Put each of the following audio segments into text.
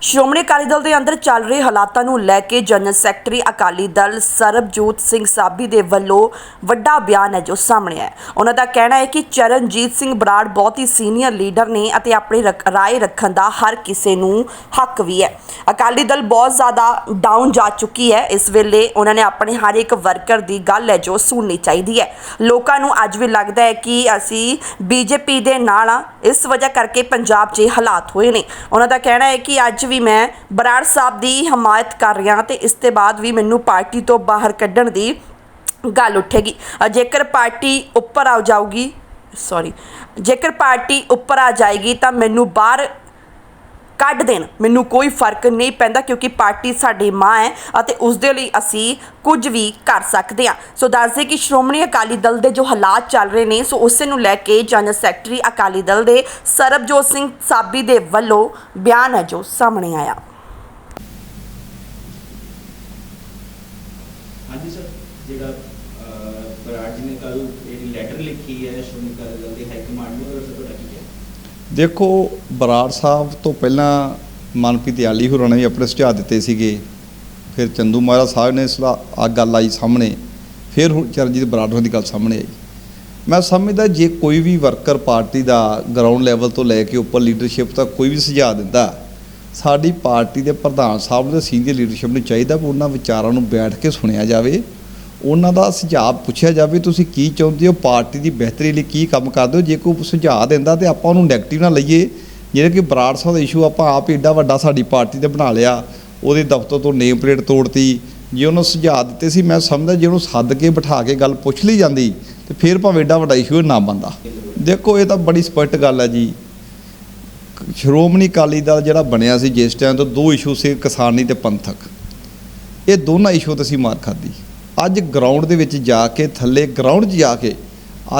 ਸ਼੍ਰੋਮਣੀ ਅਕਾਲੀ ਦਲ ਦੇ ਅੰਦਰ ਚੱਲ ਰਹੇ ਹਾਲਾਤਾਂ ਨੂੰ ਲੈ ਕੇ ਜਨਰਲ ਸੈਕਟਰੀ ਅਕਾਲੀ ਦਲ ਸਰਬਜੋਤ ਸਿੰਘ ਸਾਬੀ ਦੇ ਵੱਲੋਂ ਵੱਡਾ ਬਿਆਨ ਹੈ ਜੋ ਸਾਹਮਣੇ ਆਇਆ ਉਹਨਾਂ ਦਾ ਕਹਿਣਾ ਹੈ ਕਿ ਚਰਨਜੀਤ ਸਿੰਘ ਬਰਾੜ ਬਹੁਤ ਹੀ ਸੀਨੀਅਰ ਲੀਡਰ ਨੇ ਅਤੇ ਆਪਣੀ ਰਕ- ਰਾਏ ਰੱਖਣ ਦਾ ਹਰ ਕਿਸੇ ਨੂੰ ਹੱਕ ਵੀ ਹੈ। ਅਕਾਲੀ ਦਲ ਬਹੁਤ ਜ਼ਿਆਦਾ ਡਾਊਨ ਜਾ ਚੁੱਕੀ ਹੈ। ਇਸ ਵੇਲੇ ਉਹਨਾਂ ਨੇ ਆਪਣੇ ਹਰ ਇੱਕ ਵਰਕਰ ਦੀ ਗੱਲ ਹੈ ਜੋ ਸੁਣਨੀ ਚਾਹੀਦੀ ਹੈ। ਲੋਕਾਂ ਨੂੰ ਅੱਜ ਵੀ ਲੱਗਦਾ ਹੈ ਕਿ ਅਸੀਂ ਬੀਜੇਪੀ ਦੇ ਨਾਲ ਆ ਇਸ ਵਜ੍ਹਾ ਕਰਕੇ ਪੰਜਾਬ 'ਚ ਹਾਲਾਤ ਹੋਏ ਨੇ। ਉਹਨਾਂ ਦਾ ਕਹਿਣਾ ਹੈ ਕਿ ਅੱਜ ਵੀ ਮੈਂ ਬਰਾੜ ਸਾਹਿਬ ਦੀ ਹਮਾਇਤ ਕਰ ਰਿਹਾ ਤੇ ਇਸ ਤੋਂ ਬਾਅਦ ਵੀ ਮੈਨੂੰ ਪਾਰਟੀ ਤੋਂ ਬਾਹਰ ਕੱਢਣ ਦੀ ਗੱਲ ਉੱਠੇਗੀ। ਜੇਕਰ ਪਾਰਟੀ ਉੱਪਰ ਆ ਜਾਊਗੀ ਸੌਰੀ ਜੇਕਰ ਪਾਰਟੀ ਉੱਪਰ ਆ ਜਾਏਗੀ ਤਾਂ ਮੈਨੂੰ ਬਾਹਰ ਕੱਢ ਦੇਣ। ਮੈਨੂੰ ਕੋਈ ਫ਼ਰਕ ਨਹੀਂ ਪੈਂਦਾ ਕਿਉਂਕਿ ਪਾਰਟੀ ਸਾਡੀ ਮਾਂ ਹੈ ਅਤੇ ਉਸ ਦੇ ਲਈ ਅਸੀਂ ਕੁਝ ਵੀ ਕਰ ਸਕਦੇ ਹਾਂ। ਸੋ ਦੱਸਦੇ ਕਿ ਸ਼੍ਰੋਮਣੀ ਅਕਾਲੀ ਦਲ ਦੇ ਜੋ ਹਾਲਾਤ ਚੱਲ ਰਹੇ ਨੇ, ਸੋ ਉਸੇ ਨੂੰ ਲੈ ਕੇ ਜਨਰਲ ਸੈਕਟਰੀ ਅਕਾਲੀ ਦਲ ਦੇ ਸਰਬਜੋਤ ਸਿੰਘ ਸਾਬੀ ਦੇ ਵੱਲੋਂ ਬਿਆਨ ਹੈ ਜੋ ਸਾਹਮਣੇ ਆਇਆ। ਹਾਂਜੀ ਸਰ, ਜਿਹੜਾ ਬਰਾੜ ਜੀ ਨੇ ਕੱਲ ਜਿਹੜੀ ਲੈਟਰ ਲਿਖੀ ਹੈ ਸ਼੍ਰੋਮਣੀ ਅਕਾਲੀ ਦਲ ਦੀ ਹਾਈ ਕਮਾਂਡ ਨੂੰ, ਉਹਦਾ ਤੁਹਾਡਾ ਕੀ ਹੈ ਦੇਖੋ, ਬਰਾੜ ਸਾਹਿਬ ਤੋਂ ਪਹਿਲਾਂ ਮਨਪ੍ਰੀਤ ਆਲੀ ਹੋਰਾਂ ਨੇ ਵੀ ਆਪਣੇ ਸੁਝਾਅ ਦਿੱਤੇ ਸੀਗੇ। ਫਿਰ ਚੰਦੂ ਮਹਾਰਾਜ ਸਾਹਿਬ ਨੇ ਸਲਾ ਆ ਗੱਲ ਆਈ ਸਾਹਮਣੇ। ਫਿਰ ਹੁਣ ਚਰਨਜੀਤ ਬਰਾੜ ਹੋਰਾਂ ਦੀ ਗੱਲ ਸਾਹਮਣੇ ਆਈ। ਮੈਂ ਸਮਝਦਾ ਜੇ ਕੋਈ ਵੀ ਵਰਕਰ ਪਾਰਟੀ ਦਾ ਗਰਾਊਂਡ ਲੈਵਲ ਤੋਂ ਲੈ ਕੇ ਉੱਪਰ ਲੀਡਰਸ਼ਿਪ ਤੱਕ ਕੋਈ ਵੀ ਸੁਝਾਅ ਦਿੰਦਾ, ਸਾਡੀ ਪਾਰਟੀ ਦੇ ਪ੍ਰਧਾਨ ਸਾਹਿਬ ਦੇ ਸੀਨੀਅਰ ਲੀਡਰਸ਼ਿਪ ਨੂੰ ਚਾਹੀਦਾ ਵੀ ਉਹਨਾਂ ਵਿਚਾਰਾਂ ਨੂੰ ਬੈਠ ਕੇ ਸੁਣਿਆ ਜਾਵੇ। ਉਹਨਾਂ ਦਾ ਸੁਝਾਅ ਪੁੱਛਿਆ ਜਾਵੇ, ਤੁਸੀਂ ਕੀ ਚਾਹੁੰਦੇ ਹੋ? ਪਾਰਟੀ ਦੀ ਬਿਹਤਰੀ ਲਈ ਕੀ ਕੰਮ ਕਰਦੇ ਹੋ? ਜੇ ਕੋਈ ਸੁਝਾਅ ਦਿੰਦਾ ਤੇ ਆਪਾਂ ਉਹਨੂੰ ਨੈਗੇਟਿਵ ਨਾ ਲਈਏ। ਜਿਹੜਾ ਕਿ ਬਰਾੜ ਸਾਹਿਬ ਦਾ ਇਸ਼ੂ ਆਪਾਂ ਆਪ ਹੀ ਏਡਾ ਵੱਡਾ ਸਾਡੀ ਪਾਰਟੀ ਤੇ ਬਣਾ ਲਿਆ। ਉਹਦੇ ਦਫ਼ਤਰ ਤੋਂ ਨੇਮ ਪਲੇਟ ਤੋੜਤੀ। ਜੇ ਉਹਨੂੰ ਸੁਝਾਅ ਦਿੱਤੇ ਸੀ, ਮੈਂ ਸਮਝਦਾ ਜੇ ਉਹਨੂੰ ਸੱਦ ਕੇ ਬਿਠਾ ਕੇ ਗੱਲ ਪੁੱਛ ਲਈ ਜਾਂਦੀ, ਤੇ ਫਿਰ ਭਾਵੇਂ ਏਡਾ ਵੱਡਾ ਇਸ਼ੂ ਨਾ ਬੰਦਾ ਦੇਖੋ, ਇਹ ਤਾਂ ਬੜੀ ਸਪਸ਼ਟ ਗੱਲ ਹੈ ਜੀ। ਸ਼੍ਰੋਮਣੀ ਅਕਾਲੀ ਦਲ ਜਿਹੜਾ ਬਣਿਆ ਸੀ ਜਿਸ ਟਾਈਮ ਤੋਂ ਦੋ ਇਸ਼ੂ ਸੀ, ਕਿਸਾਨੀ ਤੇ ਪੰਥਕ। ਇਹ ਦੋਨਾਂ ਇਸ਼ੂ ਤੇ ਅਸੀਂ ਮਾਰ ਖਾਧੀ। ਅੱਜ ਗਰਾਊਂਡ ਦੇ ਵਿੱਚ ਜਾ ਕੇ ਥੱਲੇ ਗਰਾਊਂਡ 'ਚ ਜਾ ਕੇ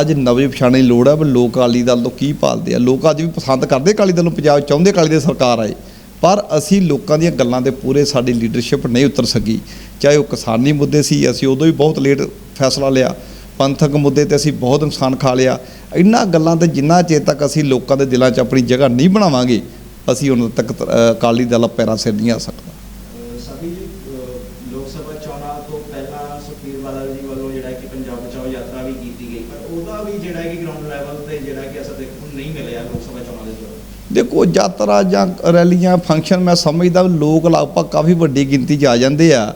ਅੱਜ ਨਵੇਂ ਪਛਾਣ ਦੀ ਲੋੜ ਹੈ ਵੀ ਲੋਕ ਅਕਾਲੀ ਦਲ ਤੋਂ ਕੀ ਪਾਲਦੇ ਆ। ਲੋਕ ਅੱਜ ਵੀ ਪਸੰਦ ਕਰਦੇ ਅਕਾਲੀ ਦਲ ਨੂੰ ਪੰਜਾਬ 'ਚ, ਚਾਹੁੰਦੇ ਅਕਾਲੀ ਦਲ ਸਰਕਾਰ ਆਏ। ਪਰ ਅਸੀਂ ਲੋਕਾਂ ਦੀਆਂ ਗੱਲਾਂ ਦੇ ਪੂਰੇ ਸਾਡੀ ਲੀਡਰਸ਼ਿਪ ਨਹੀਂ ਉਤਰ ਸਕੀ। ਚਾਹੇ ਉਹ ਕਿਸਾਨੀ ਮੁੱਦੇ ਸੀ ਅਸੀਂ ਉਦੋਂ ਵੀ ਬਹੁਤ ਲੇਟ ਫੈਸਲਾ ਲਿਆ। ਪੰਥਕ ਮੁੱਦੇ ਤੇ ਅਸੀਂ ਬਹੁਤ ਨੁਕਸਾਨ ਖਾ ਲਿਆ। ਇਹਨਾਂ ਗੱਲਾਂ ਤੇ ਜਿੰਨਾ ਚਿਰ ਤੱਕ ਅਸੀਂ ਲੋਕਾਂ ਦੇ ਦਿਲਾਂ 'ਚ ਆਪਣੀ ਜਗ੍ਹਾ ਨਹੀਂ ਬਣਾਵਾਂਗੇ ਅਸੀਂ ਉਹਨਾਂ ਤੱਕ ਅਕਾਲੀ ਦਲ ਪੈਰਾਂ ਸਿਰ ਨਹੀਂ ਆ ਸਕਦਾ ਅਹ, ਸਾਬੀ ਜੀ ਅਹ, ਲੋਕ ਸਭਾ ਚੋਣਾਂ ਤੋਂ ਪਹਿਲਾਂ ਸੁਖਬੀਰ ਬਾਦਲ ਜੀ ਕਿ ਪੰਜਾਬ ਬਚਾਓ ਯਾਤਰਾ ਵੀ ਕੀਤੀ ਗਈ, ਪਰ ਉਹਦਾ ਵੀ ਜਿਹੜਾ ਕਿ ਗਰਾਊਂਡ ਲੈਵਲ ਤੇ ਜਿਹੜਾ ਕਿ ਅਸਰ ਦੇਖਣ ਨਹੀਂ ਮਿਲਿਆ ਲੋਕ ਸਭਾ ਚੋਣਾਂ ਦੇ ਦੌਰਾਨ। ਦੇਖੋ ਯਾਤਰਾ ਜਾਂ ਰੈਲੀਆਂ ਫੰਕਸ਼ਨ ਮੈਂ ਸਮਝਦਾ ਵੀ ਲੋਕ ਲਗਭਗ ਕਾਫੀ ਵੱਡੀ ਗਿਣਤੀ 'ਚ ਆ ਜਾਂਦੇ ਆ।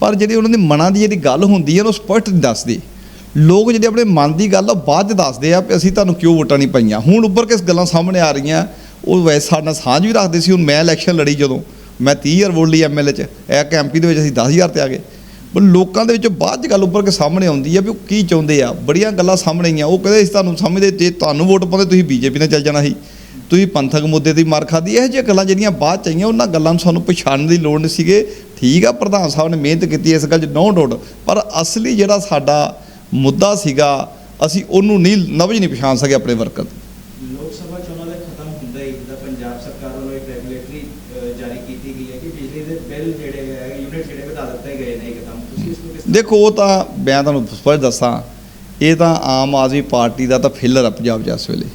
ਪਰ ਜਿਹੜੀ ਉਹਨਾਂ ਦੇ ਮਨਾਂ ਦੀ ਜਿਹੜੀ ਗੱਲ ਹੁੰਦੀ ਹੈ ਉਹ ਸਪਸ਼ਟ ਨਹੀਂ ਦੱਸਦੇ। ਲੋਕ ਜਿਹੜੇ ਆਪਣੇ ਮਨ ਦੀ ਗੱਲ ਆ ਬਾਅਦ 'ਚ ਦੱਸਦੇ ਆ ਵੀ ਅਸੀਂ ਤੁਹਾਨੂੰ ਕਿਉਂ ਵੋਟਾਂ ਨਹੀਂ ਪਾਈਆਂ। ਹੁਣ ਉੱਪਰ ਕਿਸ ਗੱਲਾਂ ਸਾਹਮਣੇ ਆ ਰਹੀਆਂ, ਉਹ ਵੈਸੇ ਸਾਡੇ ਨਾਲ ਸਾਂਝ ਵੀ ਰੱਖਦੇ ਸੀ, ਹੁਣ ਮੈਂ ਇਲੈਕਸ਼ਨ ਲੜੀ ਜਦੋਂ। ਮੈਂ 30000 ਵੋਟ ਲਈ ਐਮਐਲਏ 'ਚ ਇੱਕ ਐਮਪੀ ਦੇ ਵਿੱਚ ਅਸੀਂ 10000 ਤੇ ਆ ਗਏ। ਲੋਕਾਂ ਦੇ ਵਿੱਚ ਬਾਅਦ 'ਚ ਗੱਲ ਉੱਪਰ ਕੇ ਸਾਹਮਣੇ ਆਉਂਦੀ ਆ ਵੀ ਉਹ ਕੀ ਚਾਹੁੰਦੇ ਆ। ਬੜੀਆਂ ਗੱਲਾਂ ਸਾਹਮਣੇ ਆਈਆਂ। ਉਹ ਕਹਿੰਦੇ ਅਸੀਂ ਤੁਹਾਨੂੰ ਸਮਝਦੇ ਜੇ ਤੁਹਾਨੂੰ ਵੋਟ ਪਾਉਂਦੇ ਤੁਸੀਂ ਬੀਜੇਪੀ ਨਾਲ ਚੱਲ ਜਾਣਾ ਸੀ। ਤੁਸੀਂ ਪੰਥਕ ਮੁੱਦੇ ਦੀ ਮਾਰ ਖਾਦੀ ਇਹੋ ਜਿਹੀਆਂ ਗੱਲਾਂ ਜਿਹੜੀਆਂ ਬਾਅਦ ਚ ਆਈਆਂ, ਉਹਨਾਂ ਗੱਲਾਂ ਨੂੰ ਸਾਨੂੰ ਪਛਾਣਨ ਦੀ ਲੋੜ ਨਹੀਂ ਸੀਗੇ। ਠੀਕ ਆ, ਪ੍ਰਧਾਨ ਸਾਹਿਬ ਨੇ ਮਿਹਨਤ ਕੀਤੀ ਇਸ ਗੱਲ 'ਚ, ਨੋ ਡਾਊਟ ਪਰ ਅਸਲੀ ਜਿਹੜਾ ਸਾਡਾ ਮੁੱਦਾ ਸੀਗਾ, ਅਸੀਂ ਉਹਨੂੰ ਨਹੀਂ ਨਵਜ ਨਹੀਂ ਪਛਾਣ ਸਕੇ ਆਪਣੇ ਵਰਕਰ ਲੋਕ ਸਭਾ ਚੋਣਾਂ ਦੇ ਖਤਮ ਹੁੰਦੇ ਹੀ ਜਿੱਦਾਂ ਪੰਜਾਬ ਸਰਕਾਰ ਵੱਲੋਂ ਇੱਕ ਰੈਗੂਲੇਟਰੀ ਜਾਰੀ ਕੀਤੀ ਗਈ ਹੈ ਕਿ ਬਿਜਲੀ ਦੇ ਬਿੱਲ ਜਿਹੜੇ ਹੈ ਯੂਨਿਟ ਜਿਹੜੇ ਵਧਾ ਦਿੱਤੇ ਗਏ ਨੇ ਇੱਕਦਮ। ਤੁਸੀਂ ਇਸ ਨੂੰ ਕਿਸ ਦੇਖੋ, ਉਹ ਤਾਂ ਮੈਂ ਤੁਹਾਨੂੰ ਸਪਸ਼ਟ ਦੱਸਾਂ, ਇਹ ਤਾਂ ਆਮ ਆਦਮੀ ਪਾਰਟੀ ਦਾ ਤਾਂ ਫਿਲਰ ਆ ਪੰਜਾਬ 'ਚ ਇਸ ਵੇਲੇ।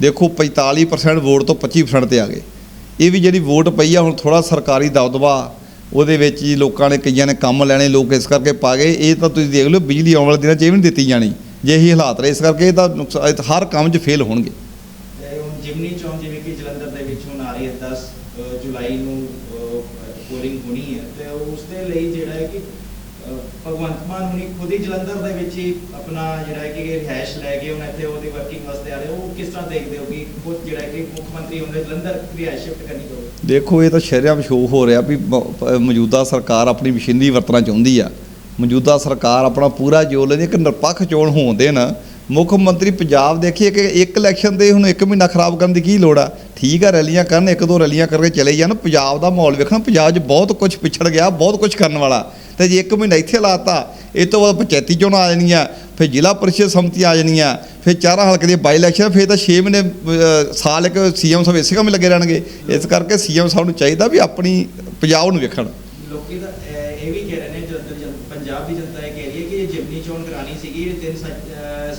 ਦੇਖੋ 45% ਵੋਟ ਤੋਂ 25% ਤੇ ਆ ਗਏ। ਇਹ ਵੀ ਜਿਹੜੀ ਵੋਟ ਪਈ ਆ, ਹੁਣ ਥੋੜਾ ਸਰਕਾਰੀ ਦਬਦਬਾ, ਉਹਦੇ ਵਿੱਚ ਹੀ ਲੋਕਾਂ ਨੇ ਕਈਆਂ ਨੇ ਕੰਮ ਲੈਣੇ, ਲੋਕ ਇਸ ਕਰਕੇ ਪਾ ਗਏ। ਇਹ ਤਾਂ ਤੁਸੀਂ ਦੇਖ ਲਓ, ਬਿਜਲੀ ਆਉਣ ਵਾਲੇ ਦਿਨਾਂ 'ਚ ਇਹ ਵੀ ਨਹੀਂ ਦਿੱਤੀ ਜਾਣੀ। ਜੇ ਇਹੀ ਹਾਲਾਤ ਰਹੇ, ਇਸ ਕਰਕੇ ਇਹ ਤਾਂ ਨੁਕਸਾ- ਹਰ ਕੰਮ 'ਚ ਫੇਲ ਹੋਣਗੇ। ਜਿਮਨੀ ਚੌਂਕ ਜਿਵੇਂ ਕਿ ਜਲੰਧਰ ਦੇ ਵਿੱਚ ਹੁਣ ਆ ਰਹੀ ਹੈ 10 ਜੁਲਾਈ ਨੂੰ ਪੋਲਿੰਗ ਹੋਣੀ ਹੈ ਤੇ ਉਸ ਦੇ ਲਈ ਜਿਹੜਾ ਹੈ ਕਿ ਭਗਵੰਤ ਮਾਨ ਹੁਣੀ ਖੁਦ ਹੀ ਜਲੰਧਰ ਦੇ ਵਿੱਚ ਹੀ ਆਪਣਾ ਜਿਹੜਾ ਹੈ ਕਿ ਰਿਹਾਇਸ਼ ਲੈ ਕੇ ਹੁਣ ਇੱਥੇ ਉਹਦੀ ਵਰਕਿੰਗ ਵਾਸਤੇ ਆ ਰਹੇ, ਉਹ ਕਿਸ ਤਰ੍ਹਾਂ ਦੇਖਦੇ ਹੋ ਕਿ ਖੁਦ ਜਿਹੜਾ ਕਿ ਮੁੱਖ ਮੰਤਰੀ ਹੁੰਦੇ ਜਲੰਧਰ ਰਿਹਾਇਸ਼ ਸ਼ਿਫਟ ਕਰਨੀ ਪਵੇ ਦੇਖੋ, ਇਹ ਤਾਂ ਸ਼ਹਿਰਾਂ ਸ਼ੋਅ ਹੋ ਰਿਹਾ ਵੀ ਮੌਜੂਦਾ ਸਰਕਾਰ ਆਪਣੀ ਮਸ਼ੀਨਰੀ ਵਰਤਣਾ ਚਾਹੁੰਦੀ ਆ। ਮੌਜੂਦਾ ਸਰਕਾਰ ਆਪਣਾ ਪੂਰਾ ਜੋਰ ਲੈਂਦੀ ਕਿ ਨਿਰਪੱਖ ਚੋਣ ਹੋਣ ਦੇਣ ਮੁੱਖ ਮੰਤਰੀ ਪੰਜਾਬ ਦੇਖੀਏ ਕਿ ਇੱਕ ਇਲੈਕਸ਼ਨ ਦੇ ਹੁਣ ਇੱਕ ਮਹੀਨਾ ਖਰਾਬ ਕਰਨ ਦੀ ਕੀ ਲੋੜ ਆ? ਠੀਕ ਆ, ਰੈਲੀਆਂ ਕਰਨ, ਇੱਕ ਦੋ ਰੈਲੀਆਂ ਕਰਕੇ ਚਲੇ ਜਾਣ। ਪੰਜਾਬ ਦਾ ਮਾਹੌਲ ਵੇਖਣਾ, ਪੰਜਾਬ 'ਚ ਬਹੁਤ ਕੁਝ ਪਿਛੜ ਗਿਆ, ਬਹੁਤ ਕੁਝ ਕਰਨ ਵਾਲਾ। ਤੇ ਜੇ ਇੱਕ ਮਹੀਨਾ ਇੱਥੇ ਲਾਤਾ, ਇਹ ਤੋਂ ਬਾਅਦ ਪੰਚਾਇਤੀ ਚੋਣਾਂ ਆ ਜਾਣੀਆਂ, ਫਿਰ ਜ਼ਿਲ੍ਹਾ ਪਰਿਸ਼ਦ ਸਮਤੀ ਆ ਜਾਣੀਆਂ, ਫਿਰ ਚਾਰਾਂ ਹਲਕੇ ਦੀ ਬਾਈ ਇਲੈਕਸ਼ਨ ਫਿਰ ਤਾਂ 6 ਮਹੀਨੇ ਸਾਲ ਇੱਕ ਸੀਐਮ ਸਾਹਿਬ ਇਸੇ ਕੰਮ ਲੱਗੇ ਰਹਿਣਗੇ। ਇਸ ਕਰਕੇ ਸੀਐਮ ਸਾਹਿਬ ਨੂੰ ਚਾਹੀਦਾ ਵੀ ਆਪਣੀ ਪੰਜਾਬ ਨੂੰ ਵੇਖਣ। ਲੋਕੀ ਤਾਂ ਇਹ ਵੀ ਕਹਿ ਰਹੇ ਨੇ ਪੰਜਾਬ ਦੀ ਜਨਤਾ ਇਹ ਕਹਿ ਰਹੀ ਹੈ ਕਿ ਜਿਮਨੀ ਚੋਣ ਕਰਾਣੀ ਸੀਗੀ ਤਿੰਨ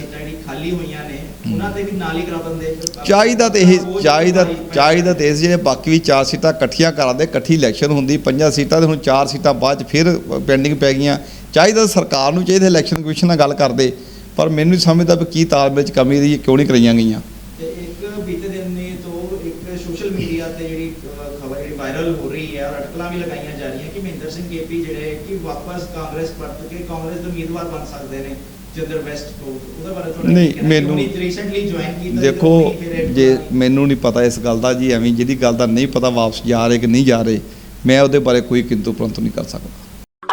ਸੀਟਾਂ ਜਿਹੜੀ ਖਾਲੀ ਹੋਈਆਂ ਨੇ ਉਹਨਾਂ ਤੇ ਵੀ ਨਾਲ ਹੀ ਕਰਾ ਦਿੰਦੇ। ਚਾਹੀਦਾ ਤੇ ਇਹ ਚਾਹੀਦਾ ਚਾਹੀਦਾ ਤੇ ਇਸ ਜਿਹੜੇ ਬਾਕੀ ਵੀ ਚਾਰ ਸੀਟਾਂ ਇਕੱਠੀਆਂ ਕਰਾਦੇ ਇਕੱਠੀ ਇਲੈਕਸ਼ਨ ਹੁੰਦੀ ਪੰਜਾਂ ਸੀਟਾਂ ਤੇ ਹੁਣ ਚਾਰ ਸੀਟਾਂ ਬਾਅਦ ਚ ਫਿਰ ਪੈਂਡਿੰਗ ਪੈ ਗਈਆਂ। ਚਾਹੀਦਾ ਸਰਕਾਰ ਨੂੰ ਚਾਹੀਦਾ ਇਲੈਕਸ਼ਨ ਕਮਿਸ਼ਨ ਨਾਲ ਗੱਲ ਕਰਦੇ ਪਰ ਮੈਨੂੰ ਨਹੀਂ ਸਮਝਦਾ ਵੀ ਕੀ ਤਾਲਮੇਲ ਚ ਕਮੀ ਰਹੀ ਹੈ, ਕਿਉਂ ਨਹੀਂ ਕਰਾਈਆਂ ਗਈਆਂ। ਤੇ ਇੱਕ ਬੀਤੇ ਦਿਨ ਨੇ ਤੋਂ ਇੱਕ ਸੋਸ਼ਲ ਮੀਡੀਆ ਤੇ ਜਿਹੜੀ ਖਬਰ ਜਿਹੜੀ ਵਾਇਰਲ ਹੋ ਰਹੀ ਹੈ ਔਰ ਅਟਕਲਾਂ ਵੀ ਲਗਾਈਆਂ ਜਾ ਰਹੀਆਂ ਕਿ ਮਹਿੰਦਰ ਸਿੰਘ ਕੇਪੀ ਜਿਹੜੇ ਕਿ ਵਾਪਸ ਕਾਂਗਰਸ ਪਰਤ ਕੇ ਕਾਂਗਰਸ ਦੇ ਉਮੀਦਵਾਰ ਬਣ ਸਕਦੇ ਨੇ। ਜੰਦਰ ਵੈਸਟ ਤੋਂ ਉਹਦੇ ਬਾਰੇ ਤੁਹਾਡਾ ਨਹੀਂ? ਮੈਨੂੰ- ਕਿਉਂ ਨਹੀਂ ਰੀਸੈਂਟਲੀ ਜੁਆਇਨ ਕੀਤਾ ਦੇਖੋ ਜੇ ਮੈਨੂੰ ਨਹੀਂ ਪਤਾ ਇਸ ਗੱਲ ਦਾ ਜੀ ਐਵੇਂ ਜਿਹੜੀ ਗੱਲ ਦਾ ਨਹੀਂ ਪਤਾ ਵਾਪਸ ਜਾ ਰਹੇ ਕਿ ਨਹੀਂ ਜਾ ਰਹੇ ਮੈਂ ਉਹਦੇ ਬਾਰੇ ਕੋਈ ਕਿੰਤੂ ਪਰੰਤੂ ਨਹੀਂ ਕਰ ਸਕਦਾ